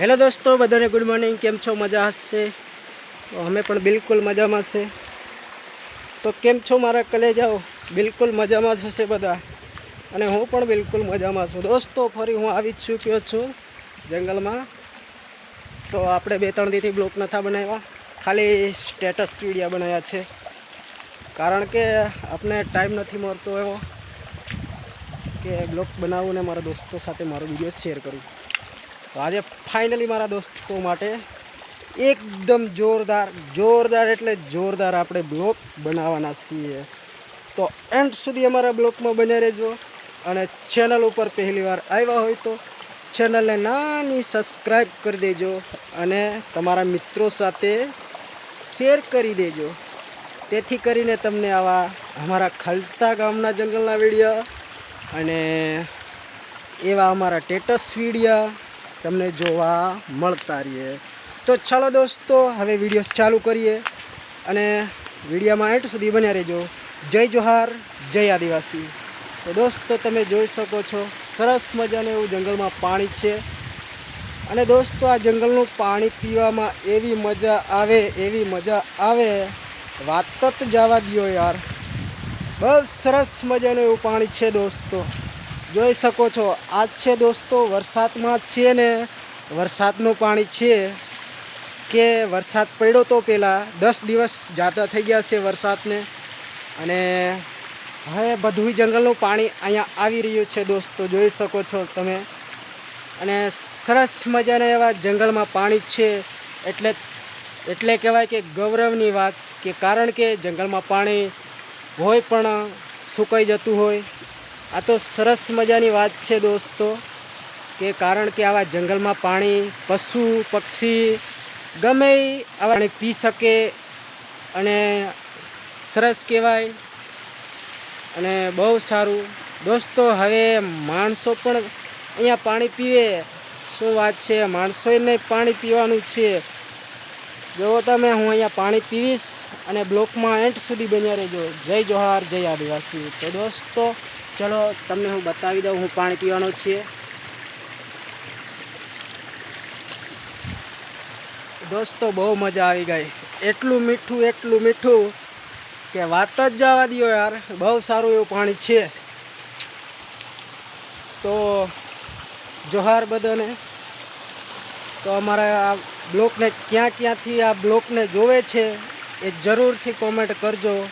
Hello દોસ્તો, બધાને good morning કેમ છો? મજા હશે? તો અમે પણ બિલકુલ મજામાં છે. તો કેમ છો મારા કલેજાઓ? બિલકુલ મજામાં જ હશે બધા. અને હું પણ બિલકુલ મજામાં છું. દોસ્તો, ફરી હું આવી જ ચૂક્યો છું? જંગલમાં. તો આપણે બે ત્રણ દીથી બ્લોક નથી બનાવ્યા. ખાલી સ્ટેટસ વિડીયા બનાવ્યા છે. કારણ કે આપણે ટાઈમ નથી મળતો એવો કે બ્લોક બનાવું ને મારા દોસ્તો સાથે મારો વીડિયો શેર કરું. તો આજે ફાઇનલી મારા દોસ્તો માટે એકદમ જોરદાર જોરદાર એટલે જોરદાર આપણે બ્લોગ બનાવવાના છીએ. તો એન્ડ સુધી અમારા બ્લોકમાં બન્યા રહેજો અને ચેનલ ઉપર પહેલીવાર આવ્યા હોય તો ચેનલને નાની સબસ્ક્રાઈબ કરી દેજો અને તમારા મિત્રો સાથે શેર કરી દેજો. તેથી કરીને તમને આવા અમારા ખલતા ગામના જંગલના વીડિયો અને એવા અમારા ટેટસ વીડિયો તમને જોવા મળતા રહીએ. તો ચાલો દોસ્તો, હવે વીડિયો ચાલુ કરીએ અને વિડીયોમાં એટ સુધી બન્યા રહેજો. જય જોહાર, જય આદિવાસી. તો દોસ્તો, તમે જોઈ શકો છો, સરસ મજાનું એવું જંગલમાં પાણી છે. અને દોસ્તો, આ જંગલનું પાણી પીવામાં એવી મજા આવે, એવી મજા આવે. વાત જ જવા દો યાર. બસ સરસ મજાનું એવું પાણી છે દોસ્તો. જોઈ શકો છો, આજ છે દોસ્તો, વરસાદમાં છે ને વરસાદનું પાણી છે કે વરસાદ પડ્યો તો પહેલાં દસ દિવસ જાતા થઈ ગયા છે વરસાદને. અને હવે બધું જંગલનું પાણી અહીંયા આવી રહ્યું છે દોસ્તો, જોઈ શકો છો તમે. અને સરસ મજાના એવા જંગલમાં પાણી છે. એટલે એટલે કહેવાય કે ગૌરવની વાત કે કારણ કે જંગલમાં પાણી હોય પણ સુકાઈ જતું હોય. આ તો સરસ મજાની વાત છે દોસ્તો, કે કારણ કે આવા જંગલમાં પાણી, પશુ, પક્ષી ગમે આવા પી શકે અને સરસ કહેવાય અને બહુ સારું. દોસ્તો, હવે માણસો પણ અહીંયા પાણી પીવે. શું વાત છે? માણસોએ નહીં પાણી પીવાનું છે. જો તમે, હું અહીંયા પાણી પીવીશ અને બ્લોકમાં એન્ડ સુધી બન્યા રહેજો. જય જોહાર, જય આદિવાસી. તો દોસ્તો ચલો, તમને હું બતાવી દઉં, હું પાણી પીવાનો છીએ. દોસ્તો, બહુ મજા આવી ગઈ. એટલું મીઠું એટલું મીઠું કે વાત જ જવા દો યાર. બહુ સારું એવું પાણી છે. તો જોહાર બધાને. તો અમારા આ બ્લોકને, ક્યાં ક્યાંથી આ બ્લોકને જોવે છે એ જરૂરથી કોમેન્ટ કરજો.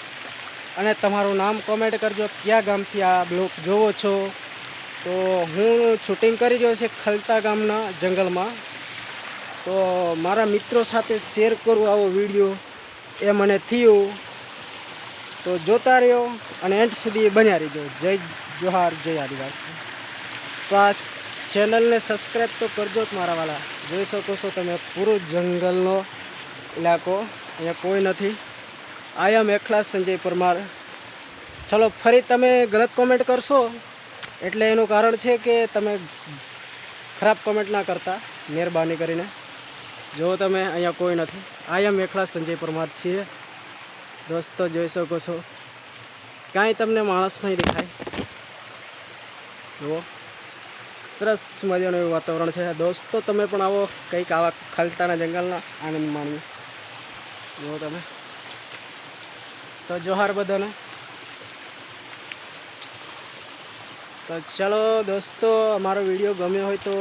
અને તમારું નામ કોમેન્ટ કરજો. કયા ગામથી આ બ્લોક જોવો છો? તો હું શૂટિંગ કરી રહ્યો છે ખલતા ગામના જંગલમાં. તો મારા મિત્રો સાથે શેર કરું આવો વીડિયો એ મને થયું. તો જોતા રહ્યો અને એન્ડ સુધી બન્યા રહીજો. જય જોહાર, જય આદિવાસી. તો આ ચેનલને સબસ્ક્રાઈબ તો કરજો જ મારા જોઈ શકો છો તમે પૂરું જંગલનો ઇલાકો. અહીંયા કોઈ નથી. આઈ એમ એકલા સંજય પરમાર. ચલો, ફરી તમે ગલત કોમેન્ટ કરશો. એટલે એનું કારણ છે કે તમે ખરાબ કોમેન્ટ ના કરતા, મહેરબાની કરીને. જો તમે અહીંયા કોઈ નથી. આઈ એમ એકલા સંજય પરમાર છીએ. દોસ્તો, જોઈ શકો છો. કાંઈ તમને માણસ નહીં દેખાય. જુઓ. સરસ મજાનું એવું વાતાવરણ છે. દોસ્તો, તમે પણ આવો કંઈક આવા ખાલતાના જંગલના આનંદ માણ્યો જુઓ તમે. તો જોહાર બધાને. તો ચલો દોસ્તો, અમારો વીડિયો ગમ્યો હોય તો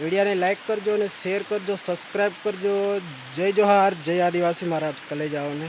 વિડીયોને લાઈક કરજો અને શેર કરજો, સબસ્ક્રાઈબ કરજો. જય જોહાર, જય આદિવાસી મારા કલેજાઓને.